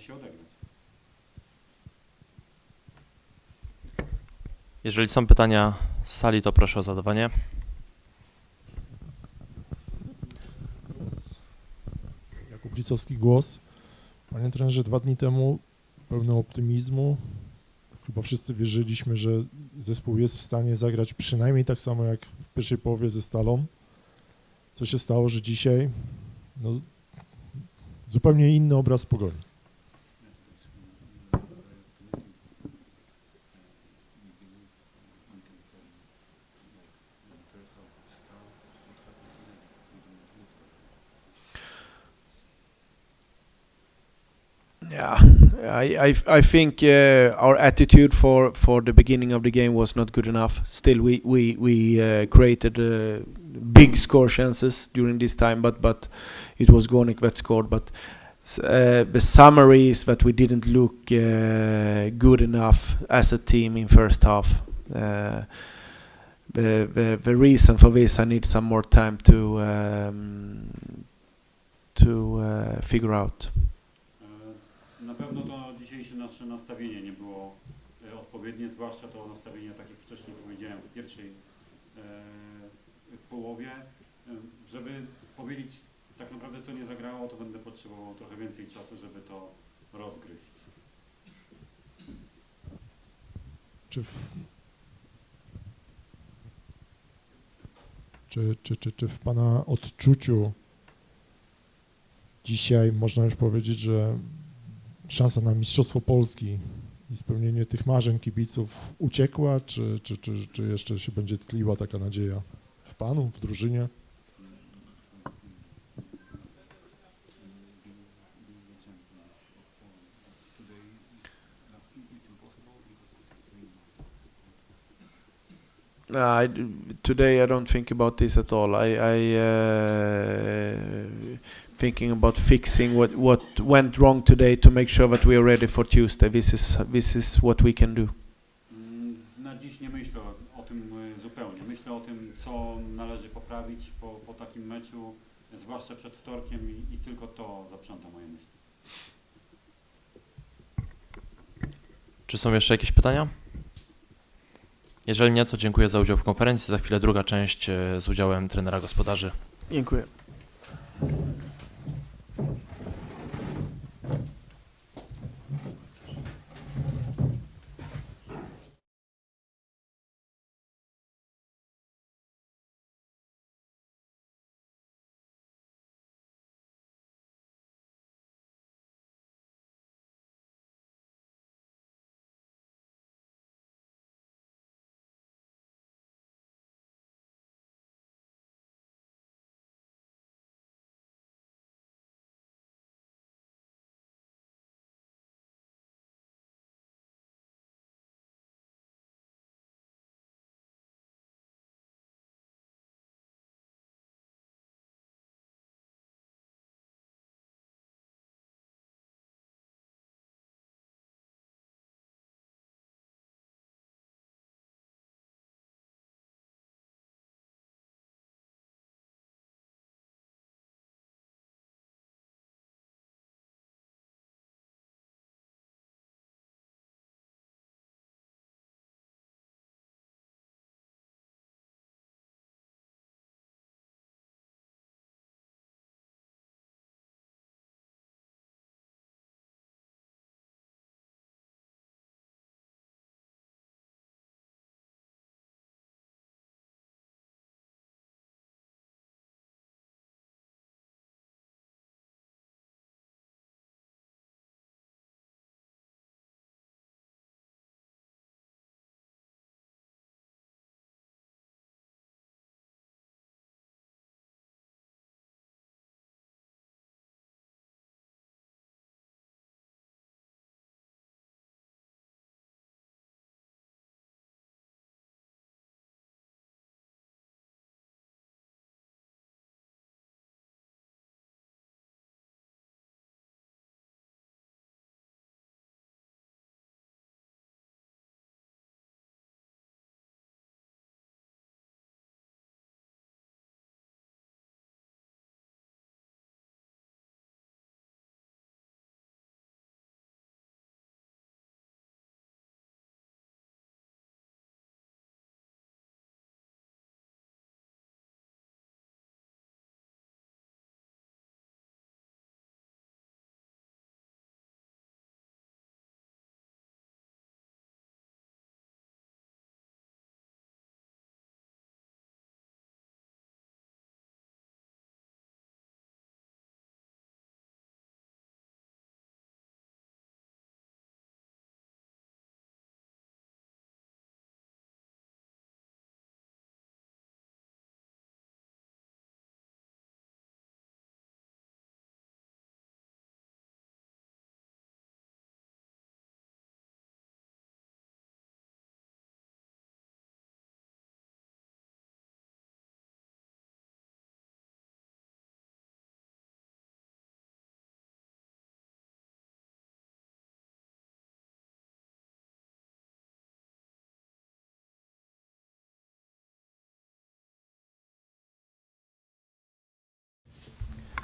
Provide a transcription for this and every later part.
się odegrać. Jeżeli są pytania z sali, to proszę o zadawanie. Jakub Licowski głos. Panie trenerze, dwa dni temu pełny optymizmu. Chyba wszyscy wierzyliśmy, że zespół jest w stanie zagrać przynajmniej tak samo jak w pierwszej połowie ze Stalą. Co się stało, że dzisiaj no, zupełnie inny obraz pogoni. I, I, I think uh, our attitude for, for the beginning of the game was not good enough. Still, we we we uh, created uh, big score chances during this time, but but it was Gornik that scored. But uh, the summary is that we didn't look uh, good enough as a team in first half. Uh, the, the the reason for this, I need some more time to um, to figure out. Nasze nastawienie nie było e, odpowiednie, zwłaszcza to nastawienie, tak jak wcześniej powiedziałem, w pierwszej e, połowie. E, żeby powiedzieć tak naprawdę co nie zagrało, to będę potrzebował trochę więcej czasu, żeby to rozgryźć. Czy w, czy, czy, czy, czy w Pana odczuciu dzisiaj można już powiedzieć, że szansa na Mistrzostwo Polski i spełnienie tych marzeń kibiców uciekła, czy, czy, czy, czy jeszcze się będzie tliła taka nadzieja w Panu, w drużynie? I today I don't think about this at all. I, I uh, thinking about fixing what what went wrong today to make sure that we are ready for Tuesday. This is this is what we can do. Mm, Na dziś nie myślę o, tym e, zupełnie. Myślę o tym, co należy poprawić po, po takim meczu, zwłaszcza przed wtorkiem i, i tylko to zaprząta moje myśli. Czy są jeszcze jakieś pytania? Jeżeli nie, to dziękuję za udział w konferencji. Za chwilę druga część e, z udziałem trenera gospodarzy. Dziękuję.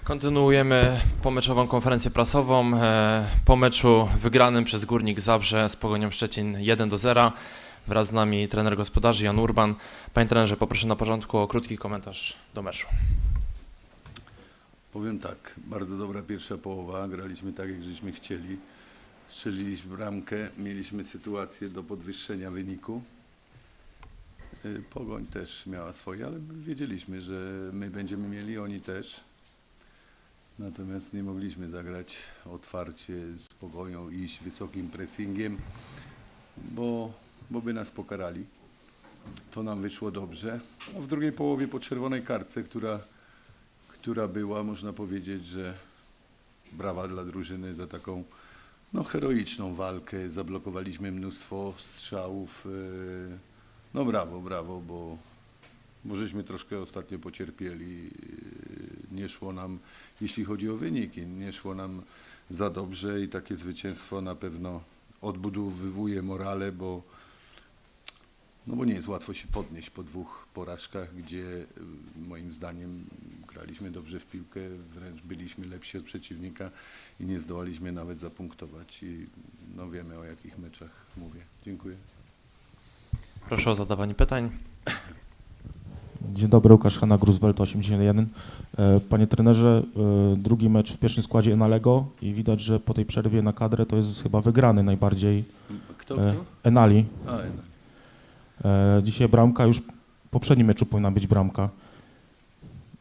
Kontynuujemy pomeczową konferencję prasową. E, Po meczu wygranym przez Górnik Zabrze z Pogonią Szczecin 1 do 0. Wraz z nami trener gospodarzy Jan Urban. Panie trenerze, poproszę na porządku o krótki komentarz do meczu. Powiem tak, bardzo dobra pierwsza połowa, graliśmy tak jak żeśmy chcieli. Strzeliliśmy bramkę, mieliśmy sytuację do podwyższenia wyniku. Y, Pogoń też miała swoje, ale wiedzieliśmy, że my będziemy mieli, oni też. Natomiast nie mogliśmy zagrać otwarcie z Pogonią, iść wysokim pressingiem, bo, bo by nas pokarali. To nam wyszło dobrze. A w drugiej połowie po czerwonej kartce, która która była, można powiedzieć, że brawa dla drużyny za taką no, heroiczną walkę. Zablokowaliśmy mnóstwo strzałów. yy, No brawo, brawo, bo, bo żeśmy troszkę ostatnio pocierpieli. Nie szło nam, jeśli chodzi o wyniki, nie szło nam za dobrze i takie zwycięstwo na pewno odbudowywuje morale, bo no bo nie jest łatwo się podnieść po dwóch porażkach, gdzie y, moim zdaniem graliśmy dobrze w piłkę, wręcz byliśmy lepsi od przeciwnika i nie zdołaliśmy nawet zapunktować. I no wiemy o jakich meczach mówię. Dziękuję. Proszę o zadawanie pytań. Dzień dobry, Łukasz Hanna, Gruzwelt 81. E, Panie trenerze, e, drugi mecz w pierwszym składzie Enalego i widać, że po tej przerwie na kadrę to jest chyba wygrany najbardziej Kto, e, kto? Enali. A, Ena. E, Dzisiaj bramka, już w poprzednim meczu powinna być bramka.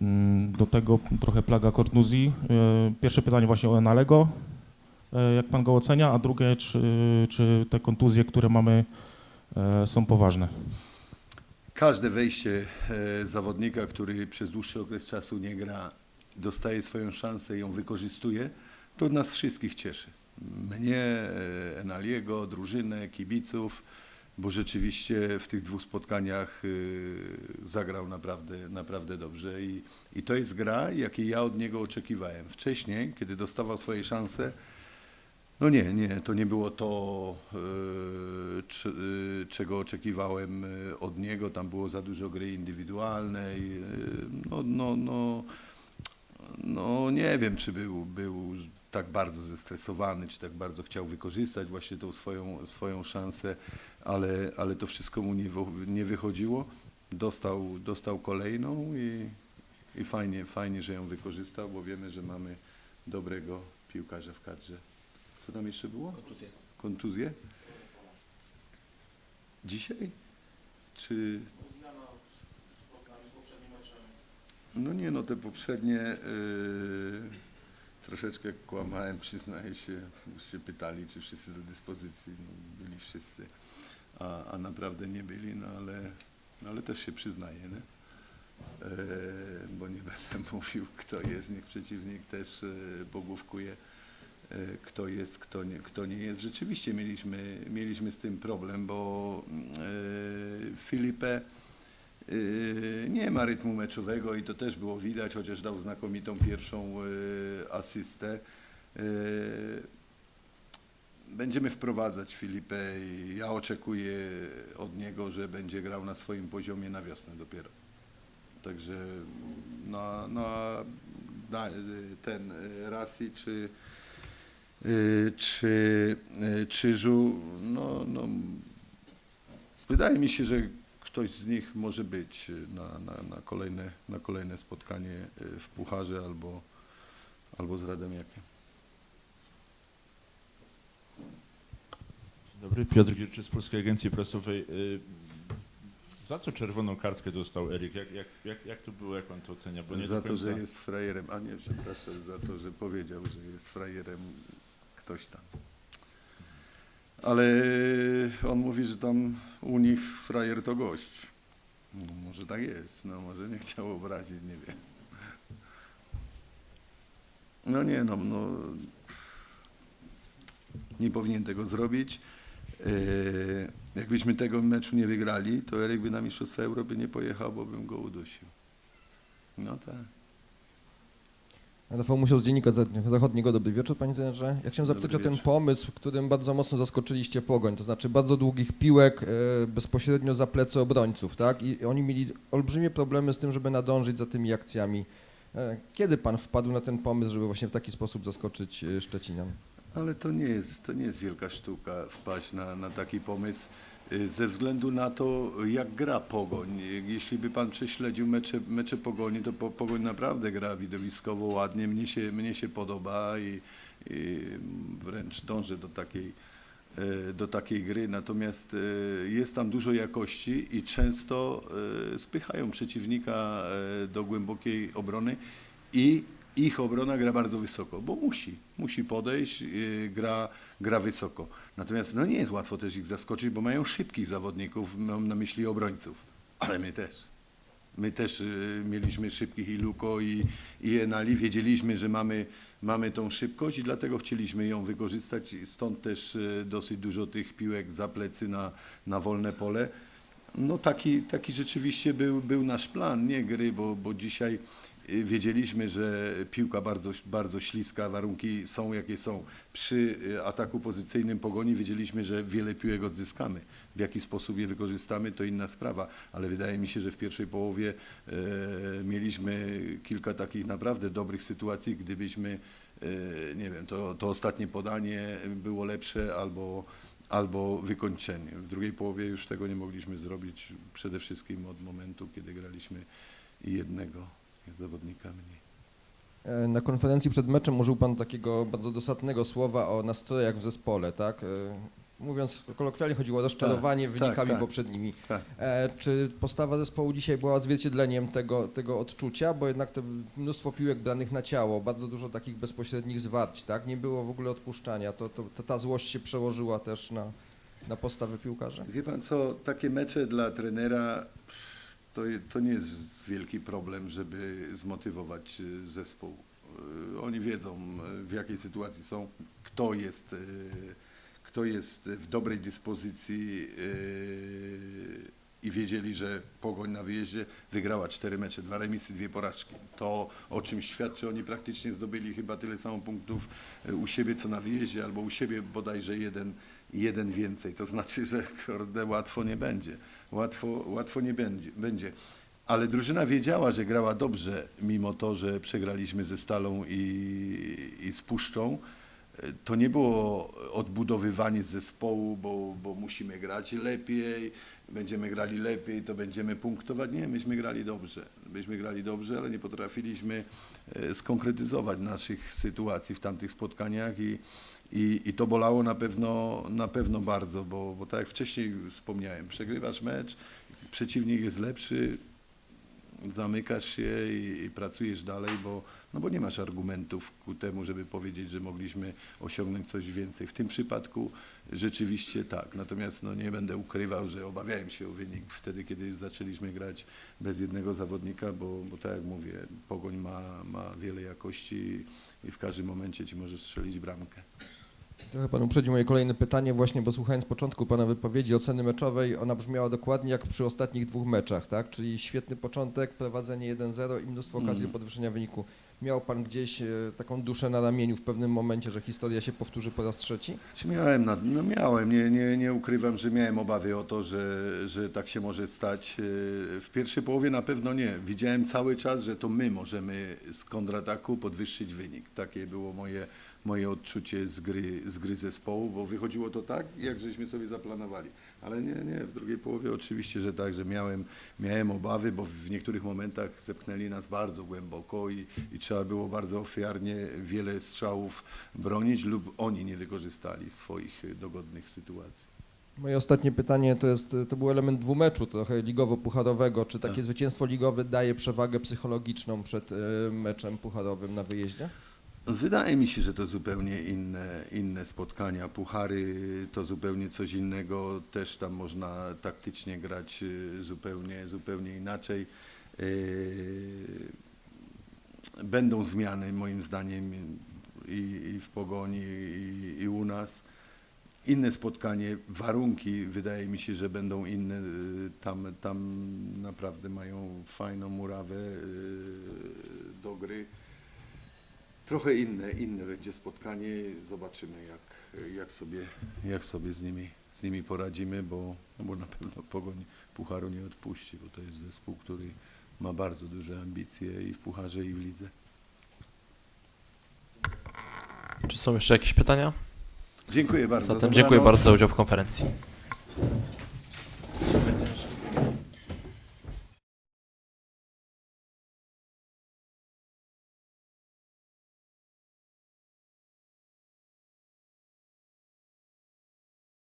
Mm, Do tego trochę plaga kontuzji. E, Pierwsze pytanie właśnie o Enalego, jak pan go ocenia, a drugie, czy, czy te kontuzje, które mamy są poważne? Każde wejście e, zawodnika, który przez dłuższy okres czasu nie gra, dostaje swoją szansę i ją wykorzystuje, to nas wszystkich cieszy. Mnie, e, Enaliego, drużynę, kibiców, bo rzeczywiście w tych dwóch spotkaniach e, zagrał naprawdę, naprawdę dobrze i, i to jest gra, jakiej ja od niego oczekiwałem. Wcześniej, kiedy dostawał swoje szanse, no nie, nie, to nie było to, e, e, czego oczekiwałem e, od niego. Tam było za dużo gry indywidualnej. No, no, no, no nie wiem, czy był, był tak bardzo zestresowany, czy tak bardzo chciał wykorzystać właśnie tą swoją, swoją szansę, ale, ale to wszystko mu nie, nie wychodziło. Dostał, dostał kolejną i, i fajnie, fajnie, że ją wykorzystał, bo wiemy, że mamy dobrego piłkarza w kadrze. Co tam jeszcze było? Kontuzje. Kontuzje? Dzisiaj? Czy... No nie, no te poprzednie yy, troszeczkę kłamałem, przyznaję się. Już się pytali, czy wszyscy do dyspozycji. No, byli wszyscy, a, a naprawdę nie byli, no ale, no ale też się przyznaję, nie? Yy, bo nie będę mówił, kto jest, niech przeciwnik też yy, pogłówkuje e, kto jest, kto nie, kto nie jest. Rzeczywiście mieliśmy, mieliśmy z tym problem, bo e, Filipe e, nie ma rytmu meczowego i to też było widać, chociaż dał znakomitą pierwszą e, asystę. E, Będziemy wprowadzać Filipę i ja oczekuję od niego, że będzie grał na swoim poziomie na wiosnę dopiero. Także na, na, na ten e, Rasi czy czy y, Czyżu, no, no, wydaje mi się, że ktoś z nich może być na, na, na, kolejne, na kolejne spotkanie y, w Pucharze albo, albo z Radomiakiem. Dzień Dobry, Piotr Gierczy z Polskiej Agencji Prasowej. Y, Za co czerwoną kartkę dostał Erik? Jak, jak, jak, jak to było, jak pan to ocenia? Bo nie za to, końca... że jest frajerem, a nie, przepraszam, za to, że powiedział, że jest frajerem ktoś tam. Ale on mówi, że tam u nich frajer to gość. No, może tak jest, no może nie chciał obrazić, nie wiem. No nie, no, no nie powinien tego zrobić. Yy, jakbyśmy tego meczu nie wygrali, to Eryk by na Mistrzostwa Europy nie pojechał, bo bym go udusił. No tak. Rafał Musiał z Dziennika Za- Zachodniego. Dobry wieczór, panie trenerze. Ja chciałem zapytać Dobry o ten pomysł, którym bardzo mocno zaskoczyliście Pogoń, to znaczy bardzo długich piłek e, bezpośrednio za plecy obrońców, tak? I oni mieli olbrzymie problemy z tym, żeby nadążyć za tymi akcjami. E, Kiedy pan wpadł na ten pomysł, żeby właśnie w taki sposób zaskoczyć e, Szczecinian? Ale to nie jest, to nie jest wielka sztuka wpaść na, na taki pomysł ze względu na to, jak gra Pogoń. Y, Jeśli by pan prześledził mecze, mecze Pogoni, to po, Pogoń naprawdę gra widowiskowo ładnie, mnie się, mnie się podoba i, i wręcz dążę do takiej, y, do takiej gry, natomiast y, jest tam dużo jakości i często y, spychają przeciwnika y, do głębokiej obrony i ich obrona gra bardzo wysoko, bo musi, musi podejść, yy, gra, gra wysoko. Natomiast no nie jest łatwo też ich zaskoczyć, bo mają szybkich zawodników, mam na myśli obrońców, ale my też. My też yy, mieliśmy szybkich i Luko i, i Enali, wiedzieliśmy, że mamy, mamy tą szybkość i dlatego chcieliśmy ją wykorzystać, stąd też yy, dosyć dużo tych piłek za plecy na, na wolne pole. No taki, taki rzeczywiście był, był nasz plan, nie gry, bo, bo dzisiaj wiedzieliśmy, że piłka bardzo, bardzo śliska, warunki są jakie są. Przy y, ataku pozycyjnym pogoni wiedzieliśmy, że wiele piłek odzyskamy. W jaki sposób je wykorzystamy, to inna sprawa, ale wydaje mi się, że w pierwszej połowie e, mieliśmy kilka takich naprawdę dobrych sytuacji, gdybyśmy, e, nie wiem, to, to ostatnie podanie było lepsze albo albo wykończenie. W drugiej połowie już tego nie mogliśmy zrobić, przede wszystkim od momentu, kiedy graliśmy jednego zawodnika mniej. E, Na konferencji przed meczem użył pan takiego bardzo dosadnego słowa o nastrojach w zespole, tak? E, Mówiąc kolokwialnie, chodziło o rozczarowanie Tak, wynikami tak, tak. poprzednimi. Tak. E, czy postawa zespołu dzisiaj była odzwierciedleniem tego, tego odczucia? Bo jednak to mnóstwo piłek branych na ciało, bardzo dużo takich bezpośrednich zwarć, tak? Nie było w ogóle odpuszczania. To, to, to ta złość się przełożyła też na, na postawę piłkarzy? Wie pan co, takie mecze dla trenera to, to nie jest wielki problem, żeby zmotywować y, zespół. Y, Oni wiedzą, y, w jakiej sytuacji są, kto jest, kto jest w dobrej dyspozycji i wiedzieli, że Pogoń na wyjeździe wygrała cztery mecze, dwa remisy, dwie porażki. To o czym świadczy, oni praktycznie zdobyli chyba tyle samo punktów u siebie, co na wyjeździe, albo u siebie bodajże jeden, jeden więcej. To znaczy, że kurde, łatwo nie będzie. Łatwo, łatwo nie będzie. będzie. Ale drużyna wiedziała, że grała dobrze, mimo to, że przegraliśmy ze Stalą i, i z Puszczą. To nie było odbudowywanie zespołu, bo, bo musimy grać lepiej, będziemy grali lepiej, to będziemy punktować. Nie, myśmy grali dobrze. Myśmy grali dobrze, ale nie potrafiliśmy e, skonkretyzować naszych sytuacji w tamtych spotkaniach i, i, i to bolało na pewno, na pewno bardzo, bo, bo tak jak wcześniej wspomniałem, przegrywasz mecz, przeciwnik jest lepszy, zamykasz się i, i pracujesz dalej, bo, no bo nie masz argumentów ku temu, żeby powiedzieć, że mogliśmy osiągnąć coś więcej. W tym przypadku rzeczywiście tak. Natomiast no, nie będę ukrywał, że obawiałem się o wynik wtedy, kiedy zaczęliśmy grać bez jednego zawodnika, bo, bo tak jak mówię, Pogoń ma, ma wiele jakości i w każdym momencie ci może strzelić bramkę. Trochę pan uprzedził moje kolejne pytanie właśnie, bo słuchając początku pana wypowiedzi, oceny meczowej, ona brzmiała dokładnie jak przy ostatnich dwóch meczach, tak? Czyli świetny początek, prowadzenie 1-0 i mnóstwo okazji Mm. do podwyższenia wyniku. Miał pan gdzieś e, taką duszę na ramieniu w pewnym momencie, że historia się powtórzy po raz trzeci? Czy miałem, no miałem, nie, nie, nie ukrywam, że miałem obawy o to, że, że tak się może stać. Yy, W pierwszej połowie na pewno nie. Widziałem cały czas, że to my możemy z kontrataku podwyższyć wynik. Takie było moje, moje odczucie z gry, z gry zespołu, bo wychodziło to tak, jak żeśmy sobie zaplanowali. Ale nie, nie, w drugiej połowie oczywiście, że tak, że miałem, miałem obawy, bo w niektórych momentach zepchnęli nas bardzo głęboko i, i trzeba było bardzo ofiarnie wiele strzałów bronić lub oni nie wykorzystali swoich dogodnych sytuacji. Moje ostatnie pytanie to jest, to był element dwumeczu, trochę ligowo-pucharowego. Czy takie Tak. zwycięstwo ligowe daje przewagę psychologiczną przed e, meczem pucharowym na wyjeździe? Wydaje mi się, że to zupełnie inne, inne spotkania. Puchary to zupełnie coś innego. Też tam można taktycznie grać y, zupełnie, zupełnie inaczej. Yy, Będą zmiany moim zdaniem i, i w Pogoni i, i u nas. Inne spotkanie, warunki wydaje mi się, że będą inne. Y, Tam, tam naprawdę mają fajną murawę y, do gry trochę inne, inne będzie spotkanie. Zobaczymy, jak, jak, sobie, jak sobie z nimi, z nimi poradzimy, bo, no bo na pewno Pogoń Pucharu nie odpuści, bo to jest zespół, który ma bardzo duże ambicje i w Pucharze, i w Lidze. Czy są jeszcze jakieś pytania? Dziękuję bardzo. Zatem dziękuję bardzo za udział w konferencji.